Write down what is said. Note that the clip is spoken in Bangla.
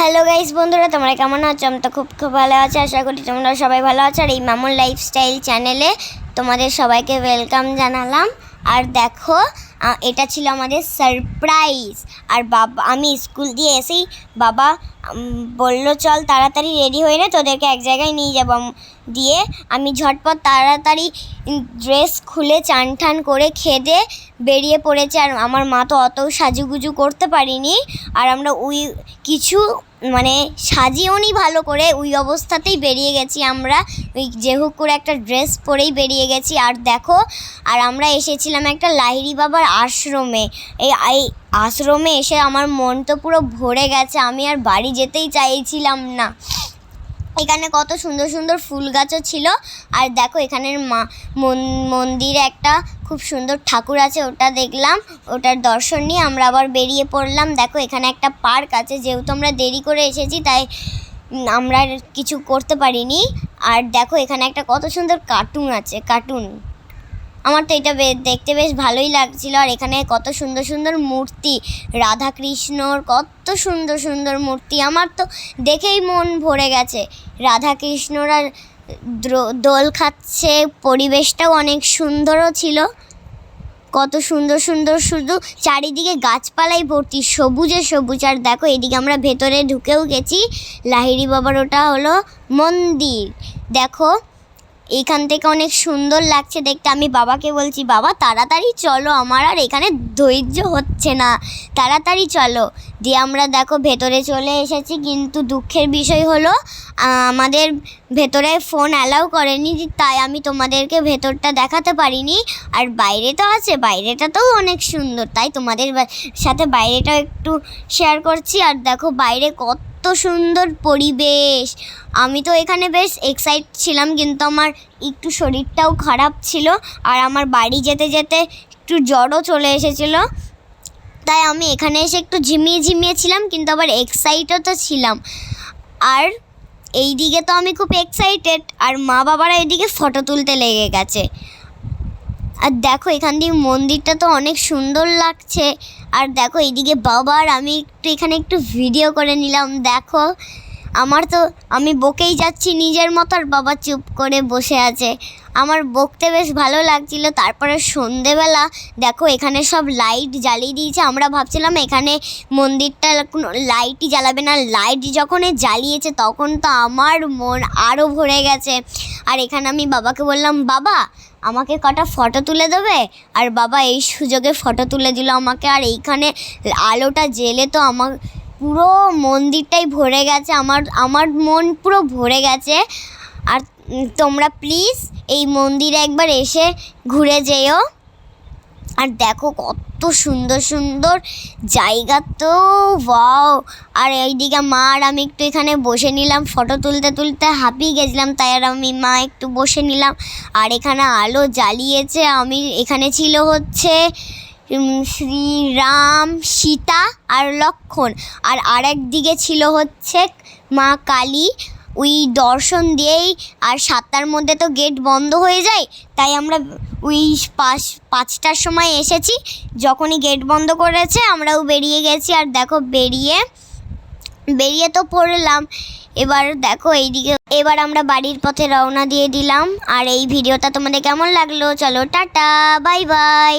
হ্যালো গাইস বন্ধুরা, তোমরা কেমন আছো? আমি তো খুব খুব ভালো আছি, আশা করি তোমরা সবাই ভালো আছো। আর এই মামুন লাইফস্টাইল চ্যানেলে তোমাদের সবাইকে ওয়েলকাম জানালাম। আর দেখো এটা ছিল আমাদের সারপ্রাইজ আর বাবা, আমি স্কুল দিয়ে এসেই বাবা বলল, চল তাড়াতাড়ি রেডি হয়ে নে, তোদেরকে এক জায়গায় নিয়ে যাব। দিয়ে আমি ঝটপট তাড়াতাড়ি ড্রেস খুলে চান টান করে খেদে বেরিয়ে পড়েছে আর আমার মা তো অত সাজুগুজু করতে পারিনি। আর আমরা ওই কিছু মানে সাজিয়েও নি ভালো করে, ওই অবস্থাতেই বেরিয়ে গেছি আমরা। ওই যেহুক করে একটা ড্রেস পরেই বেরিয়ে গেছি। আর দেখো, আর আমরা এসেছিলাম একটা লাহিড়ি বাবার আশ্রমে। এই আশ্রমে এসে আমার মন তো পুরো ভরে গেছে। আমি আর বাড়ি যেতেই চাইছিলাম না। এখানে কত সুন্দর সুন্দর ফুল গাছও ছিল। আর দেখো এখানের মা, মন- মন্দিরে একটা খুব সুন্দর ঠাকুর আছে, ওটা দেখলাম। ওটার দর্শন নিয়ে আমরা আবার বেরিয়ে পড়লাম। দেখো এখানে একটা পার্ক আছে, যেহেতু আমরা দেরি করে এসেছি, তাই আমরা কিছু করতে পারিনি। আর দেখো এখানে একটা কত সুন্দর কার্টুন আছে, কার্টুন। আমার তো এটা দেখতে বেশ ভালোই লাগছিল। আর এখানে কত সুন্দর সুন্দর মূর্তি। রাধা কৃষ্ণর কত সুন্দর সুন্দর মূর্তি। আমার তো দেখেই মন ভরে গেছে। রাধা কৃষ্ণরা দ্রো- দোল খাচ্ছে, পরিবেশটাও অনেক সুন্দরও ছিল। কত সুন্দর সুন্দর শুধু চারিদিকে গাছপালাই ভর্তি, সবুজে সবুজ। আর দেখো, এদিকে আমরা ভেতরে ঢুকেও গেছি। লাহিড়ি বাবার ওটা হলো মন্দির। দেখো এখান থেকে অনেক সুন্দর লাগছে দেখতে। আমি বাবাকে বলছি, বাবা, তাড়াতাড়ি চলো, আমার আর এখানে ধৈর্য হচ্ছে না। তাড়াতাড়ি চলো। দিয়ে আমরা দেখো ভেতরে চলে এসেছি, কিন্তু দুঃখের বিষয় হলো আমাদের ভেতরে ফোন অ্যালাউ করেনি, তাই আমি তোমাদেরকে ভেতরটা দেখাতে পারিনি। আর বাইরে তো আছে, বাইরেটা তো অনেক সুন্দর, তাই তোমাদের সাথে বাইরেটাও একটু শেয়ার করছি। আর দেখো বাইরে কত সুন্দর পরিবেশ। আমি তো এখানে বেশ এক্সাইট ছিলাম, কিন্তু আমার একটু শরীরটাও খারাপ ছিল আর আমার বাড়ি যেতে যেতে একটু জ্বরও চলে এসেছিল। তাই আমি এখানে এসে একটু ঝিমিয়ে ঝিমিয়ে ছিলাম, কিন্তু আবার এক্সাইটও তো ছিলাম। আর এই দিকে তো আমি খুব এক্সাইটেড আর মা বাবারা এদিকে ফটো তুলতে লেগে গেছে। আর দেখো, এখান দিয়ে মন্দিরটা তো অনেক সুন্দর লাগছে। আর দেখো, এইদিকে বাবার, আমি একটু এখানে একটু ভিডিও করে নিলাম। দেখো আমার তো, আমি বকেই যাচ্ছি, নিজের মতো আর বাবা চুপ করে বসে আছে। আমার বকতে বেশ ভালো লাগছিল। তারপরে সন্ধেবেলা, দেখো এখানে সব লাইট জ্বালিয়ে দিয়েছে। আমরা ভাবছিলাম এখানে মন্দিরটা কোনো লাইটই জ্বালাবে না। লাইট যখন জ্বালিয়েছে, তখন তো আমার মন আরও ভরে গেছে। আর এখানে আমি বাবাকে বললাম, বাবা, আমাকে কটা ফটো তুলে দেবে? আর বাবা এই সুযোগে ফটো তুলে দিল আমাকে। আর এইখানে আলোটা জেলে তো আমার পুরো মন্দিরটাই ভরে গেছে, আমার আমার মন পুরো ভরে গেছে। আর তোমরা প্লিজ এই মন্দিরে একবার এসে ঘুরে যেও। আর দেখো কত সুন্দর সুন্দর জায়গা তো ওয়াও আর এইদিকে মা আর আমি একটু এখানে বসে নিলাম ফটো তুলতে তুলতে হাঁপিয়ে গেছিলাম, তাই আর আমি মা একটু বসে নিলাম। আর এখানে আলো জ্বালিয়েছে, আমি এখানে ছিল হচ্ছে শ্রীরাম, সীতা আর লক্ষণ। আর আরেক দিকে ছিল হচ্ছে মা কালী। ওই দর্শন দিয়েই আর সাতটার মধ্যে তো গেট বন্ধ হয়ে যায়, তাই আমরা ওই পাঁচ, পাঁচটার সময় এসেছি। যখনই গেট বন্ধ করেছে, আমরাও বেরিয়ে গেছি। আর দেখো বেরিয়ে বেরিয়ে তো পড়লাম। এবার দেখো এইদিকে, এবার আমরা বাড়ির পথে রওনা দিয়ে দিলাম। আর এই ভিডিওটা তোমাদের কেমন লাগল? চলো টাটা, বাই বাই।